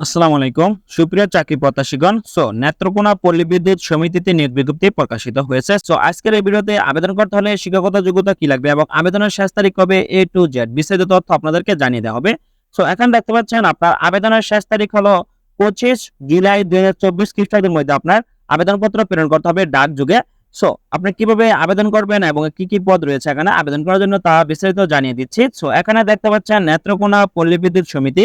আসসালামু আলাইকুম। সুপ্রিয় চাকরি প্রত্যাশীগণ সো নেত্রকোনা পল্লী বিদ্যুৎ সমিতিতে নিয়োগ বিজ্ঞপ্তি প্রকাশিত হয়েছে। সো আজকের এই ভিডিওতে আবেদন করতে হলে শিক্ষাগত যোগ্যতা কি লাগবে এবং আবেদনের শেষ তারিখ কবে এ টু জেড বিস্তারিত তথ্য আপনাদেরকে জানিয়ে দেওয়া হবে। সো এখানে দেখতে পাচ্ছেন আপনার আবেদনের শেষ তারিখ হলো পঁচিশ জুলাই দুই হাজার চব্বিশ খ্রিস্টাব্দের মধ্যে আপনার আবেদনপত্র প্রেরণ করতে হবে ডাক যুগে। সো আপনি কীভাবে আবেদন করবেন এবং কি কি পদ রয়েছে এখানে আবেদন করার জন্য তা বিস্তারিত জানিয়ে দিচ্ছি। সো এখানে দেখতে পাচ্ছেন নেত্রকোনা পল্লী বিদ্যুৎ সমিতি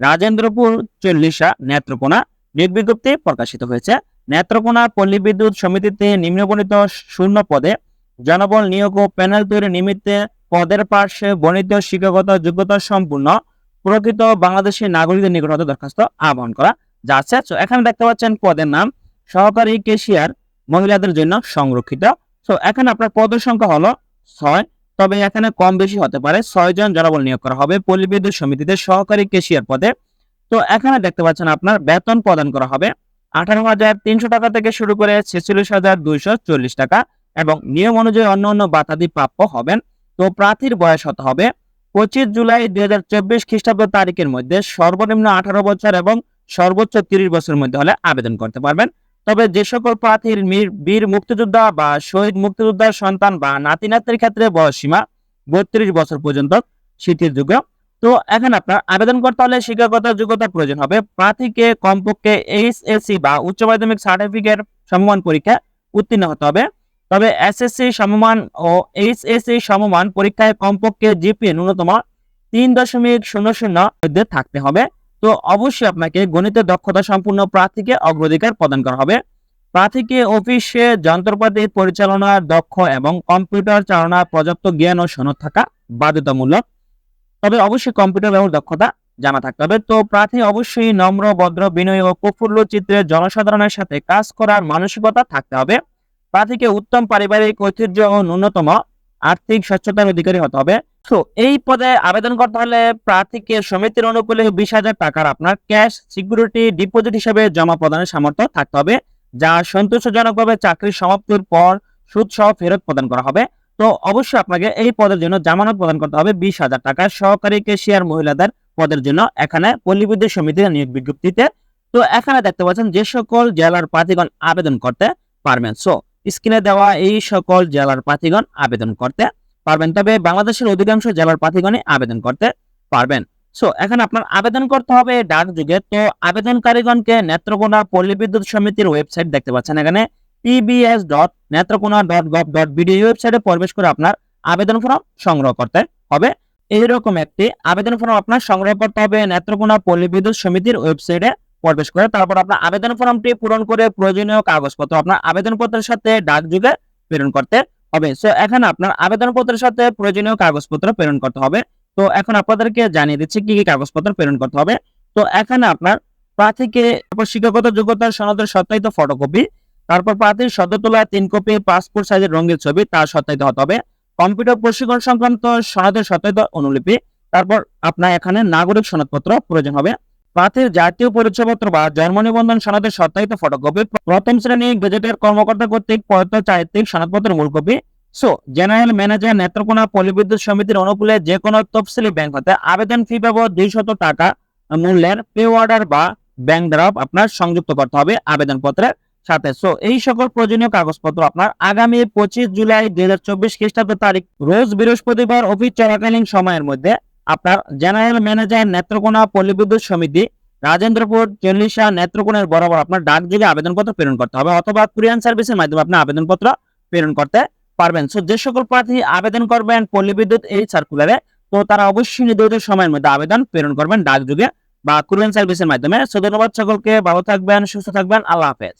রাজেন্দ্রপুর চল্লিশা নেত্রকোনা নিয়োগ বিজ্ঞপ্তি প্রকাশিত হয়েছে। নেত্রকোনা পল্লী বিদ্যুৎ সমিতিতে নিম্নবর্ণিত শূন্য পদে জনবল নিয়োগ ও প্যানেল তৈরি নিমিত্তে পদের পার্শ্বে বর্ণিত শিক্ষাগত যোগ্যতা সম্পূর্ণ প্রকৃত বাংলাদেশী নাগরিকদের নিকট দরখাস্ত আহ্বান করা যাচ্ছে। তো এখানে দেখতে পাচ্ছেন পদের নাম সহকারী কেশিয়ার মহিলাদের জন্য সংরক্ষিত। তো এখানে আপনার পদের সংখ্যা হলো ছয় তবে এখানে কম বেশি হতে পারে। ছয় জন জনবল নিয়োগ করা হবে পল্লী বিদ্যুৎ সমিতিতে সহকারী কেশিয়ার পদে। তো এখানে দেখতে পাচ্ছেন আপনার বেতন প্রদান করা হবে। আঠারো হাজার তিনশো টাকা থেকে শুরু করে ছেচল্লিশ হাজার দুইশো চল্লিশ টাকা এবং নিয়ম অনুযায়ী অন্য অন্য বাতাদি প্রাপ্য হবেন। তো প্রার্থীর বয়স হতে হবে পঁচিশ জুলাই দুই হাজার চব্বিশ খ্রিস্টাব্দ তারিখের মধ্যে। সর্বনিম্ন আঠারো বছর এবং সর্বোচ্চ তিরিশ বছরের মধ্যে হলে আবেদন করতে পারবেন। তবে যে সকল প্রার্থীর বীর মুক্তিযোদ্ধা বা শহীদ মুক্তিযোদ্ধার সন্তান বা নাতি নাতির ক্ষেত্রে বয়স সীমা বত্রিশ বছর পর্যন্ত শীতের তো এখন আপনার আবেদন করতে হলে শিক্ষাগত যোগ্যতা প্রয়োজন হবে। প্রার্থীকে কমপক্ষে এইচ এইচএসসি বা উচ্চ মাধ্যমিক সার্টিফিকেট সমমান পরীক্ষা উত্তীর্ণ হতে হবে। তবে এসএসসি সমমান ও এইচ এইচএসসি সমমান পরীক্ষায় কমপক্ষে জিপি ন্যূনতম তিন দশমিক শূন্য শূন্য থাকতে হবে। তো অবশ্যই আপনাকে গণিতের দক্ষতা সম্পূর্ণ প্রার্থীকে অগ্রাধিকার প্রদান করা হবে। প্রার্থীকে অফিসে যন্ত্রপাতি পরিচালনার দক্ষ এবং কম্পিউটার চালনার পর্যাপ্ত জ্ঞান ও সনদ থাকা বাধ্যতামূলক। তবে অবশ্যই কম্পিউটার ব্যবহার দক্ষতা জানা থাকতে হবে। তো প্রার্থী অবশ্যই নম্র, ভদ্র, বিনয় ও প্রফুল্ল চিত্রে জনসাধারণের সাথে কাজ করার মানসিকতা থাকতে হবে। প্রার্থীকে উত্তম পারিবারিক ঐতিহ্য ও ন্যূনতম আর্থিক স্বচ্ছতার অধিকারী হতে হবে। তো এই পদে আবেদন করতে হলে প্রার্থীকে সমিতির অনুকূলে বিশ হাজার টাকার আপনার ক্যাশ সিকিউরিটি ডিপোজিট হিসেবে জমা প্রদানের সামর্থ্য থাকতে হবে, যা সন্তোষজনকভাবে চাকরির সমাপ্তির পর সুদ সহ ফেরত প্রদান করা হবে। তো অবশ্যই আপনাকে এই পদের জন্য জামানত প্রদান করতে হবে বিশ হাজার টাকা। সহকারী কেশিয়ার মহিলাদের পদের জন্য এখানে পল্লীবিদ্যুৎ সমিতির নিয়োগ বিজ্ঞপ্তিতে। তো এখানে দেখতে পাচ্ছেন যে সকল জেলার প্রার্থীগণ আবেদন করতে পারবেন। সো স্ক্রিনে দেওয়া এই সকল জেলার প্রার্থীগণ আবেদন করতে পারবেন। তবে বাংলাদেশের অধিকাংশ জেলার প্রার্থীগণই আবেদন করতে পারবেন। সো এখন আপনার আবেদন করতে হবে ডাক যুগে। তো আবেদনকারীগণকে নেত্রকোনা পল্লী বিদ্যুৎ সমিতির ওয়েবসাইট দেখতে পাচ্ছেন। এখানে PBS dot Netrokona dot gov dot BD ওয়েবসাইটে প্রবেশ করে আপনার আবেদন ফর্ম সংগ্রহ করতে হবে। এইরকম একটি আবেদন ফর্ম আপনার সংগ্রহ করতে হবে নেত্রকোনা পল্লী বিদ্যুৎ সমিতির ওয়েবসাইটে প্রবেশ করে। তারপর আপনার আবেদন ফর্মটি পূরণ করে প্রয়োজনীয় কাগজপত্র আপনার আবেদনপত্রের সাথে ডাক যুগে প্রেরণ করতে হবে। সো এখন আপনার আবেদনপত্রের সাথে প্রয়োজনীয় কাগজপত্র প্রেরণ করতে হবে। তো, এখন আপনাদেরকে জানিয়ে দিচ্ছি কি কি কাগজপত্র প্রেরণ করতে হবে। তো, এখানে আপনার প্রার্থীকে শিক্ষাগত যোগ্যতার সনদের সত্যায়িত ফটোকপি, তারপর প্রার্থীর সদ্য তোলা তিন কপি পাসপোর্ট সাইজের রঙের ছবি তার সত্যায়িত হতে হবে। কম্পিউটার প্রশিক্ষণ সংক্রান্ত সনদের সত্যায়িত অনুলিপি, তারপর আপনার এখানে নাগরিক সনদপত্র প্রয়োজন হবে। প্রার্থীর জাতীয় পরিচয়পত্র বা জন্ম নিবন্ধন সনদের সত্যায়িত ফটোকপি প্রথম শ্রেণি গেজেটের কর্মকর্তা কর্তৃক প্রদত্ত চারিত্রিক সনদপত্রের মূল copy. So, general manager Netrokona পল্লীবিদ্যুৎ সমিতির অনুকূলে যে কোনো তফসিলি ব্যাংক হতে আবেদন ফি বাবদ দুইশত টাকা মূল্যের পে অর্ডার বা ব্যাংক ড্রাফট আপনার সংযুক্ত করতে হবে আবেদনপত্রের সাথে। সো, এই সকল প্রয়োজনীয় কাগজপত্র আপনার আগামী পঁচিশ জুলাই দুই হাজার চব্বিশ খ্রিস্টাব্দ তারিখ রোজ বৃহস্পতিবার অফিস চলাকালীন সময়ের মধ্যে আপনার জেনারেল ম্যানেজার নেত্রকোনা পল্লীবিদ্যুৎ সমিতি রাজেন্দ্রপুর চল্লিশা নেত্রকোনার বরাবর আপনার ডাক যোগে আবেদনপত্র প্রেরণ করতে হবে অথবা কুরিয়ান সার্ভিসের মাধ্যমে আপনি আবেদনপত্র প্রেরণ করতে পারবেন। সো যে সকল প্রার্থী আবেদন করবেন পল্লী বিদ্যুৎ এই সার্কুলারে তো তারা অবশ্যই নির্ধারিত সময়ের মধ্যে আবেদন প্রেরণ করবেন ডাক যুগে বা কুরিয়ান সার্ভিসের মাধ্যমে। সো ধন্যবাদ সকলকে, ভালো থাকবেন, সুস্থ থাকবেন, আল্লাহ হাফেজ।